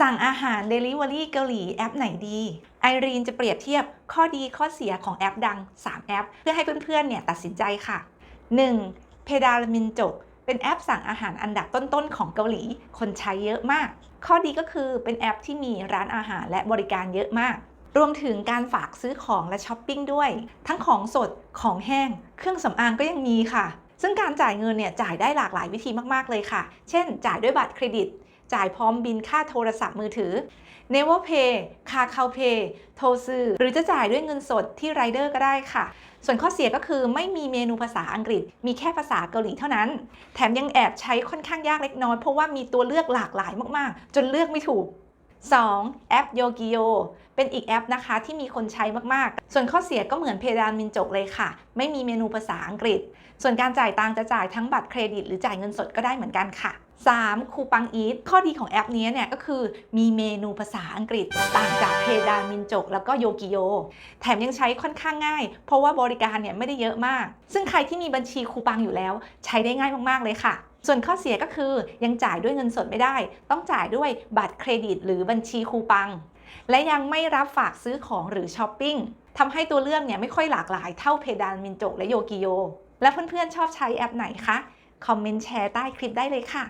สั่งอาหาร Delivery เกาหลีแอปไหนดี ไอรีนจะเปรียบเทียบข้อดีข้อเสียของแอปดัง 3 แอป เพื่อให้เพื่อนๆเนี่ยตัดสินใจค่ะ 1. เพดาลมินจกเป็นแอปสั่งอาหารอันดับต้นๆของเกาหลี คนใช้เยอะมาก ข้อดีก็คือเป็นแอปที่มีร้านอาหารและบริการเยอะมาก รวมถึงการฝากซื้อของและช้อปปิ้งด้วย ทั้งของสด ของแห้ง เครื่องสำอางก็ยังมีค่ะ ซึ่งการจ่ายเงินเนี่ยจ่ายได้หลากหลายวิธีมากๆเลยค่ะ เช่น จ่ายด้วยบัตรเครดิต จ่ายพร้อมบินค่าโทรศัพท์มือถือ n e v e r Pay คาคาเพย์โทรซื้อหรือจะจ่ายด้วยเงินสดที่ไรเดอร์ก็ได้ค่ะ ส่วนข้อเสียก็คือไม่มีเมนูภาษาอังกฤษ มีแค่ภาษาเกาหลีเท่านั้น แถมยังแอบใช้ค่อนข้างยากเล็กน้อย เพราะว่ามีตัวเลือกหลากหลายมากๆ จนเลือกไม่ถูก 2. แอปโยกิโยเป็นอีกแอปนะคะที่มีคนใช้มากๆ ส่วนข้อเสียก็เหมือนเพดานมินจกเลยค่ะ ไม่มีเมนูภาษาอังกฤษ ส่วนการจ่ายตังจะจ่ายทั้งบัตรเครดิต หรือจ่ายเงินสดก็ได้เหมือนกันค่ะ 3. คูปังอีทข้อดีของแอปนี้เนี่ยก็คือมีเมนูภาษาอังกฤษต่างจากเพดานมินจก แล้วก็โยกิโย แถมยังใช้ค่อนข้างง่าย เพราะว่าบริการเนี่ยไม่ได้เยอะมาก ซึ่งใครที่มีบัญชีคูปังอยู่แล้ว ใช้ได้ง่ายมาก ๆ เลยค่ะ ส่วนข้อเสียก็คือยังจ่ายด้วยเงินสดไม่ได้ ต้องจ่ายด้วยบัตรเครดิต หรือบัญชีคูปัง และยังไม่รับฝากซื้อของหรือช้อปปิ้งทำให้ตัวเลือกเนี่ยไม่ค่อยหลากหลายเท่าเพดานมินจกและโยกิโย และเพื่อนๆชอบใช้แอปไหนคะคอมเมนต์แชร์ใต้คลิปได้เลยค่ะ